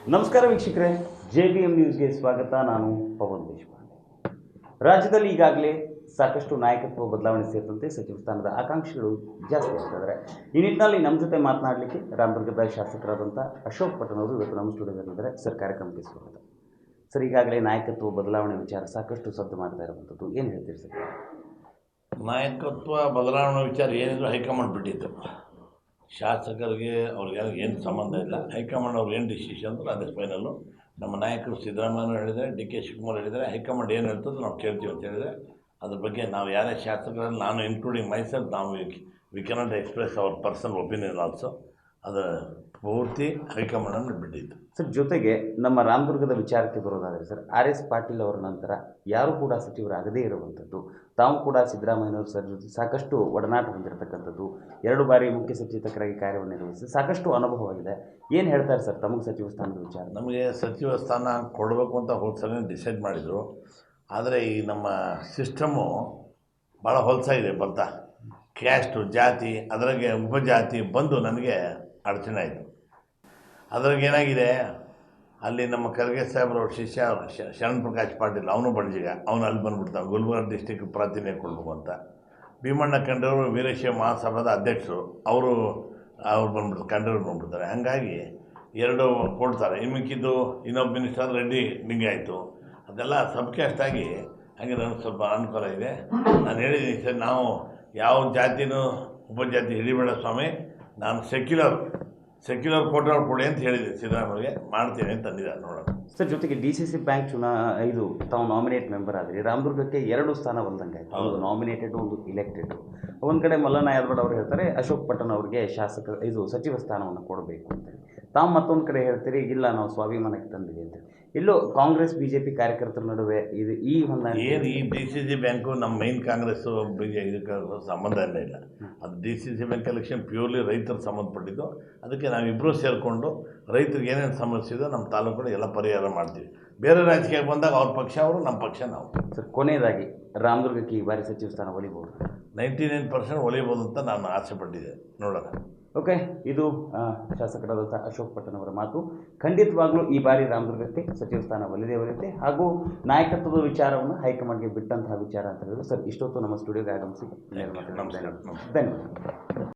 ನಮಸ್ಕಾರ ವೀಕ್ಷಕರೇ J B M ನ್ಯೂಸ್ಗೆ ಸ್ವಾಗತ. ನಾನು ಪವನ್ ದೇಶಪಾಂಡೆ. ರಾಜ್ಯದಲ್ಲಿ ಈಗಾಗಲೇ ಸಾಕಷ್ಟು ನಾಯಕತ್ವ ಬದಲಾವಣೆ ಸೇರಿದಂತೆ ಸಚಿವ ಸ್ಥಾನದ ಆಕಾಂಕ್ಷಿಗಳು ಜಾಸ್ತಿ ಆಗ್ತಿದ್ದಾರೆ ಈ ನಿಟ್ಟಿನಲ್ಲಿ ನಮ್ಮ ಜೊತೆ ಮಾತನಾಡಲಿಕ್ಕೆ ರಾಮದುರ್ಗದ ಶಾಸಕರಾದಂಥ ಅಶೋಕ್ ಪಟ್ಟಣ್ ಅವರು ಇವತ್ತು ನಮ್ಮ ಸ್ಟುಡಿಯೋದಲ್ಲಿದ್ದಾರೆ. ಸರ್, ಕಾರ್ಯಕ್ರಮಕ್ಕೆ ಸ್ವಾಗತ. ಸರ್, ಈಗಾಗಲೇ ನಾಯಕತ್ವ ಬದಲಾವಣೆ ವಿಚಾರ ಸಾಕಷ್ಟು ಸದ್ದು ಮಾಡ್ತಾ ಇರುವಂಥದ್ದು ಏನು ಹೇಳ್ತೀರಿ ಸರ್? ನಾಯಕತ್ವ ಬದಲಾವಣೆ ವಿಚಾರ ಏನಿದ್ರು ಹೈಕಮಾಂಡ್ ಬಿಟ್ಟಿತ್ತು ಶಾಸಕರಿಗೆ ಅವ್ರಿಗೆ ಏನು ಸಂಬಂಧ ಇಲ್ಲ. ಹೈಕಮಾಂಡ್ ಅವ್ರು ಏನು ಡಿಸಿಷನ್ ಅಂದ್ರೆ ಅದೇ ಫೈನಲ್ಲು ನಮ್ಮ ನಾಯಕರು ಸಿದ್ದರಾಮಯ್ಯ ಹೇಳಿದರೆ ಡಿ ಕೆ ಶಿವಕುಮಾರ್ ಹೇಳಿದರೆ ಹೈಕಮಾಂಡ್ ಏನು ಹೇಳ್ತದೆ ನಾವು ಕೇಳ್ತೀವಿ ಅಂತ ಹೇಳಿದರೆ ಅದ್ರ ಬಗ್ಗೆ ನಾವು ಯಾರೇ ಶಾಸಕರಲ್ಲಿ ನಾನು ಇನ್ಕ್ಲೂಡಿಂಗ್ ಮೈಸೆಲ್ಫ್ ನಾವು we cannot express our personal opinion also ಅದು ಪೂರ್ತಿ ಹೈಕಮಾಂಡನ್ನು ಬಿಟ್ಟಿದ್ದು. ಸರ್ ಜೊತೆಗೆ ನಮ್ಮ ರಾಮದುರ್ಗದ ವಿಚಾರಕ್ಕೆ ಬರೋದಾದರೆ ಸರ್ ಆರ್ ಎಸ್ ಪಾಟೀಲ್ ಅವರ ನಂತರ ಯಾರೂ ಕೂಡ ಸಚಿವರಾಗದೇ ಇರುವಂಥದ್ದು ತಾವು ಕೂಡ ಸಿದ್ದರಾಮಯ್ಯನವರು ಸರ್ ಜೊತೆ ಸಾಕಷ್ಟು ಒಡನಾಟ ಹೊಂದಿರತಕ್ಕಂಥದ್ದು ಎರಡು ಬಾರಿ ಮುಖ್ಯ ಸಚೇತಕರಾಗಿ ಕಾರ್ಯವನ್ನು ನಿರ್ವಹಿಸಿ ಸಾಕಷ್ಟು ಅನುಭವವಾಗಿದೆ ಏನು ಹೇಳ್ತಾರೆ ಸರ್ ತಮಗೆ ಸಚಿವ ಸ್ಥಾನದ ವಿಚಾರ? ನಮಗೆ ಸಚಿವ ಸ್ಥಾನ ಕೊಡಬೇಕು ಅಂತ ಹೋದ ಸಲ ಡಿಸೈಡ್ ಮಾಡಿದರು. ಆದರೆ ಈ ನಮ್ಮ ಸಿಸ್ಟಮು ಭಾಳ ಹೊಲಸಾಗಿದೆ ಬರ್ತಾ. ಕ್ಯಾಸ್ಟು ಜಾತಿ, ಅದರಾಗೆ ಉಪಜಾತಿ ಬಂದು ನನಗೆ ಅಡಚಣೆ ಆಯಿತು. ಅದ್ರಾಗ ಏನಾಗಿದೆ? ಅಲ್ಲಿ ನಮ್ಮ ಖರ್ಗೆ ಸಾಹೇಬ್ರ ಶಿಷ್ಯ ಶರಣ್ ಪ್ರಕಾಶ್ ಪಾಟೀಲ್, ಅವನು ಬಣಜಿಗ ಅವನು ಅಲ್ಲಿ ಬಂದ್ಬಿಡ್ತಾನೆ, ಗುಲ್ಬರ್ಗ ಡಿಸ್ಟಿಕ್ ಪ್ರಾತಿನಿಧ್ಯ ಕೊಡಬೇಕು ಅಂತ. ಭೀಮಣ್ಣ ಕಂಡ್ರವರು ವೀರೇಶ ಮಹಾಸಭಾದ ಅಧ್ಯಕ್ಷರು, ಅವರು, ಅವ್ರು ಬಂದ್ಬಿಡ್ತಾರೆ ಕಂಡ್ರವ್ರು ಬಂದ್ಬಿಡ್ತಾರೆ. ಹಾಗಾಗಿ ಎರಡು ಕೊಡ್ತಾರೆ. ಇನ್ನು ಮಿಕ್ಕಿದ್ದು ಇನ್ನೊಬ್ಬ ಮಿನಿಸ್ಟರ್ ರೆಡ್ಡಿ, ನಿಂಗೆ ಆಯಿತು. ಅದೆಲ್ಲ ಸಬ್ಕ್ಯಾಸ್ಟ್ ಆಗಿ, ಹಾಗೆ ನನಗೆ ಸ್ವಲ್ಪ ಅನುಕೂಲ ಇದೆ. ನಾನು ಹೇಳಿದ್ದೀನಿ, ಸರ್, ನಾವು ಯಾವ ಜಾತಿನೂ ಉಪಜಾತಿ ಹಿಡಿಬೇಡ ಸ್ವಾಮಿ ನಾನು ಸೆಕ್ಯುಲರ್ ಸೆಕ್ಯುಲರ್ ಕೋಟೆಗಳು ಕೊಡಿ ಅಂತ ಹೇಳಿದೆ ಸಿದ್ದರಾಮಯ್ಯಗೆ ಮಾಡ್ತೀನಿ ಅಂತ ಅಂದಿದ್ದಾರೆ ನೋಡೋಣ. ಸರ್ ಜೊತೆಗೆ ಡಿ ಸಿ ಸಿ ಬ್ಯಾಂಕ್ ಚುನಾ ಇದು ತಾವು ನಾಮಿನೇಟ್ ಮೆಂಬರ್ ಆದರೆ ರಾಮದುರ್ಗಕ್ಕೆ ಎರಡು ಸ್ಥಾನ ಬಂದಂಗೆ ಆಯ್ತು. ಒಂದು ನಾಮಿನೇಟೆಡ್ ಒಂದು ಇಲೆಕ್ಟೆಡ್ ಒಂದು ಕಡೆ ಮಲ್ಲಣ್ಣ ಯಾದವಾಡ್ ಅವರು ಹೇಳ್ತಾರೆ ಅಶೋಕ್ ಪಟ್ಟಣ್ ಅವರಿಗೆ ಶಾಸಕ ಇದು ಸಚಿವ ಸ್ಥಾನವನ್ನು ಕೊಡಬೇಕು ಅಂತೇಳಿ ತಾವು ಮತ್ತೊಂದು ಕಡೆ ಹೇಳ್ತೀರಿ ಇಲ್ಲ ನಾವು ಸ್ವಾಭಿಮಾನಕ್ಕೆ ತಂದಿದ್ದೀವಿ ಅಂತ. ಇಲ್ಲೂ ಕಾಂಗ್ರೆಸ್ ಬಿ ಜೆ ಪಿ ಕಾರ್ಯಕರ್ತರ ನಡುವೆ ಇದು ಈ ಹೊಂದಾಣಿಕೆ ಏನು ಈ ಡಿ ಸಿ ಸಿ ಬ್ಯಾಂಕು ನಮ್ಮ ಮೈನ್ ಕಾಂಗ್ರೆಸ್ಸು ಬಿ ಜೆ ಇದಕ್ಕೆ ಸಂಬಂಧ ಇಲ್ಲ ಇಲ್ಲ. ಅದು D C C bank election purely ರೈತರು ಸಂಬಂಧಪಟ್ಟಿದ್ದು. ಅದಕ್ಕೆ ನಾವಿಬ್ಬರೂ ಸೇರಿಕೊಂಡು ರೈತರಿಗೆ ಏನೇನು ಸಮಸ್ಯೆ ಇದೆ ನಮ್ಮ ತಾಲೂಕಲ್ಲಿ ಎಲ್ಲ ಪರಿಹಾರ ಮಾಡ್ತೀವಿ. ಬೇರೆ ರಾಜಕೀಯಕ್ಕೆ ಬಂದಾಗ ಅವ್ರ ಪಕ್ಷ ಅವರು ನಮ್ಮ ಪಕ್ಷ ನಾವು. ಸರ್ ಕೊನೆಯದಾಗಿ ರಾಮದುರ್ಗಕ್ಕೆ ಈ ಬಾರಿ ಸಚಿವ ಸ್ಥಾನ ಒಲಿಬಹುದು ನೈಂಟಿ ನೈನ್ ಪರ್ಸೆಂಟ್ ಒಲಿಬೋದು ಅಂತ ನಾನು ಆಸೆ ಪಟ್ಟಿದ್ದೆ. ನೋಡೋಣ. ಓಕೆ ಇದು ಶಾಸಕರಾದಂಥ ಅಶೋಕ್ ಪಟ್ಟಣ್ ಅವರ ಮಾತು. ಖಂಡಿತವಾಗ್ಲೂ ಈ ಬಾರಿ ರಾಮದುರ್ಗಕ್ಕೆ ಸಚಿವ ಸ್ಥಾನ ಒಲಿದೇ ಒಲಿಯುತ್ತೆ ಹಾಗೂ ನಾಯಕತ್ವದ ವಿಚಾರವನ್ನು ಹೈಕಮಾಂಡ್ಗೆ ಬಿಟ್ಟಂತಹ ವಿಚಾರ ಅಂತ ಹೇಳಿದ್ರು ಸರ್ ಇಷ್ಟೊತ್ತು ನಮ್ಮ ಸ್ಟುಡಿಯೋಗೆ ಆಗಮಿಸಿ ಧನ್ಯವಾದ